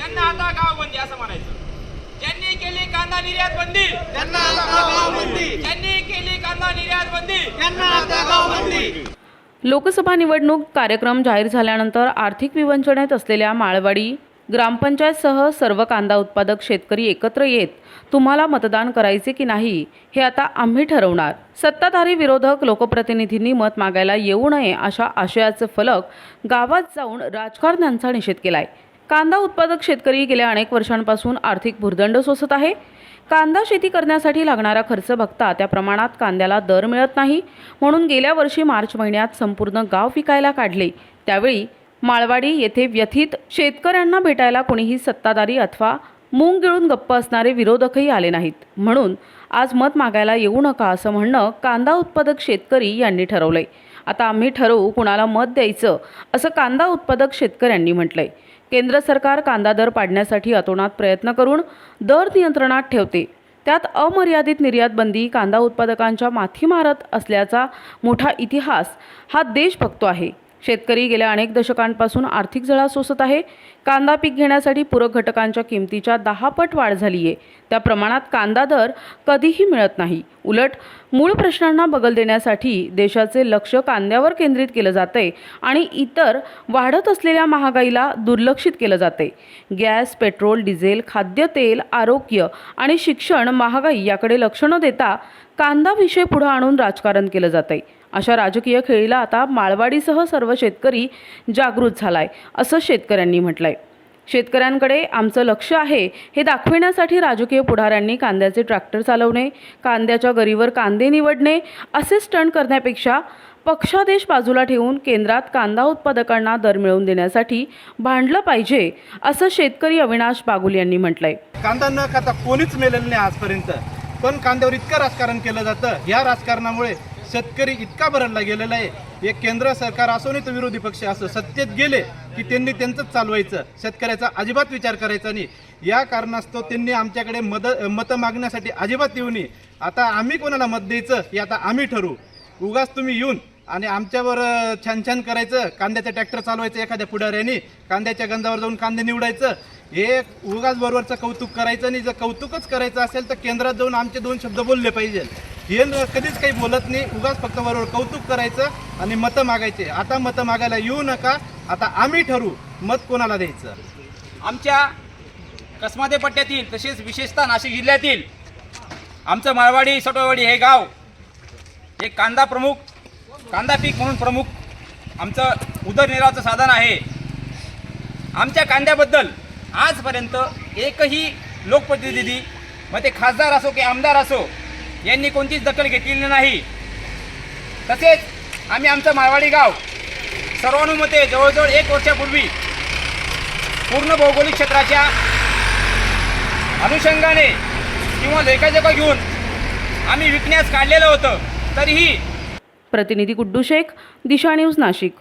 त्यांना आता गाव बंदी असं म्हणायचं. ज्यांनी केली कांदा निर्यात बंदी त्यांना आता गाव बंदी ज्यांनी केली कांदा निर्यात बंदी त्यांना आता गाव बंदी लोकसभा निवडणूक कार्यक्रम जाहीर झाल्यानंतर आर्थिक विवंचनेत असलेल्या माळवाडी ग्रामपंचायतसह सर्व कांदा उत्पादक शेतकरी एकत्र येत तुम्हाला मतदान करायचे की नाही हे आता आम्ही ठरवणार. सत्ताधारी विरोधक लोकप्रतिनिधींनी मत मागायला येऊ नये अशा आशयाचे फलक गावात जाऊन राजकारण्यांचा निषेध केलाय. कांदा उत्पादक शेतकरी गेल्या अनेक वर्षांपासून आर्थिक भुर्दंड सोसत आहे. कांदा शेती करण्यासाठी लागणारा खर्च बघता त्या प्रमाणात कांद्याला दर मिळत नाही. म्हणून गेल्या वर्षी मार्च महिन्यात संपूर्ण गाव विकायला काढले. त्यावेळी माळवाडी येथे व्यथित शेतकऱ्यांना भेटायला कोणीही सत्ताधारी अथवा मूंग गिळून गप्प असणारे विरोधकही आले नाहीत. म्हणून आज मत मागायला येऊ नका असं म्हणणं कांदा उत्पादक शेतकरी यांनी ठरवलंय. आता आम्ही ठरवू कुणाला मत द्यायचं असं कांदा उत्पादक शेतकऱ्यांनी म्हटलंय. केंद्र सरकार कांदा दर पाडण्यासाठी अतोनात प्रयत्न करून दर नियंत्रणात ठेवते. त्यात अमर्यादित निर्यात बंदी कांदा उत्पादकांच्या माथी मारत असल्याचा मोठा इतिहास हा देश बघतो आहे. शेतकरी गेल्या अनेक दशकांपासून आर्थिक जळा सोसत आहे. कांदा पीक घेण्यासाठी पूरक घटकांच्या किमतीच्या दहा पट वाढ झाली आहे त्या प्रमाणात कांदा दर कधीही मिळत नाही. उलट मूळ प्रश्नांना बगल देण्यासाठी देशाचे लक्ष कांद्यावर केंद्रित केलं जाते आणि इतर वाढत असलेल्या महागाईला दुर्लक्षित केलं जाते गॅस पेट्रोल डिझेल खाद्यतेल आरोग्य आणि शिक्षण महागाई याकडे लक्ष न देता कांदा विषय पुढे आणून राजकारण केलं जाते अशा राजकीय खेळीला आता माळवाडीसह सर्व शेतकरी जागृत झालाय असं शेतकऱ्यांनी म्हटलंय. शेतकऱ्यांकडे आमचं लक्ष आहे हे दाखविण्यासाठी राजकीय पुढाऱ्यांनी कांद्याचे ट्रॅक्टर चालवणे कांद्याच्या गरीवर कांदे निवडणे असे स्टंट करण्यापेक्षा पक्षादेश बाजूला ठेवून केंद्रात कांदा उत्पादकांना दर मिळवून देण्यासाठी भांडलं पाहिजे असं शेतकरी अविनाश बागुल यांनी म्हटलंय. कांदा न खाता कोणीच मेलेलं नाही आजपर्यंत. पण कांद्यावर इतकं राजकारण केलं जातं या राजकारणामुळे शेतकरी इतका भरडला गेलेला आहे. एक केंद्र सरकार असो नाही तर विरोधी पक्ष असो सत्तेत गेले की त्यांनी त्यांचंच चालवायचं. शेतकऱ्याचा अजिबात विचार करायचा नाही. या कारणास्तव त्यांनी आमच्याकडे मद मतं मागण्यासाठी अजिबात येऊ नये. आता आम्ही कोणाला मत द्यायचं हे आता आम्ही ठरवू. उगाच तुम्ही येऊन आणि आमच्यावर छान छान करायचं. कांद्याचं ट्रॅक्टर चालवायचं एखाद्या पुढाऱ्याने. कांद्याच्या गंजावर जाऊन कांदे निवडायचं. हे उगाच बरोबरचं कौतुक करायचं नाही. जर कौतुकच करायचं असेल तर केंद्रात जाऊन आमचे दोन शब्द बोलले पाहिजे हे कधीच काही बोलत नाही. उगाच फक्त बरोबर कौतुक करायचं आणि मतं मागायचे. आता मतं मागायला येऊ नका. आता आम्ही ठरवू मत कोणाला द्यायचं? आमच्या कसमादे पट्ट्यातील तसेच विशेषतः नाशिक जिल्ह्यातील आमचं माळवाडी सटोवाडी हे गाव हे कांदा प्रमुख कांदा पीक म्हणून प्रमुख आमचं उदरनिर्वाहाचं साधन आहे. आमच्या कांद्याबद्दल आजपर्यंत एकही लोकप्रतिनिधी मग ते खासदार असो की आमदार असो यांनी कोणतीच दखल घेतलेली नाही. तसेच आम्ही आमचं मारवाडी गाव सर्वानुमते जवळजवळ एक वर्षापूर्वी पूर्ण भौगोलिक क्षेत्राच्या अनुषंगाने किंवा लेखाजोखा घेऊन आम्ही विकण्यास काढलेलं होतं. तरीही प्रतिनिधी गुड्डू शेख दिशा न्यूज नाशिक.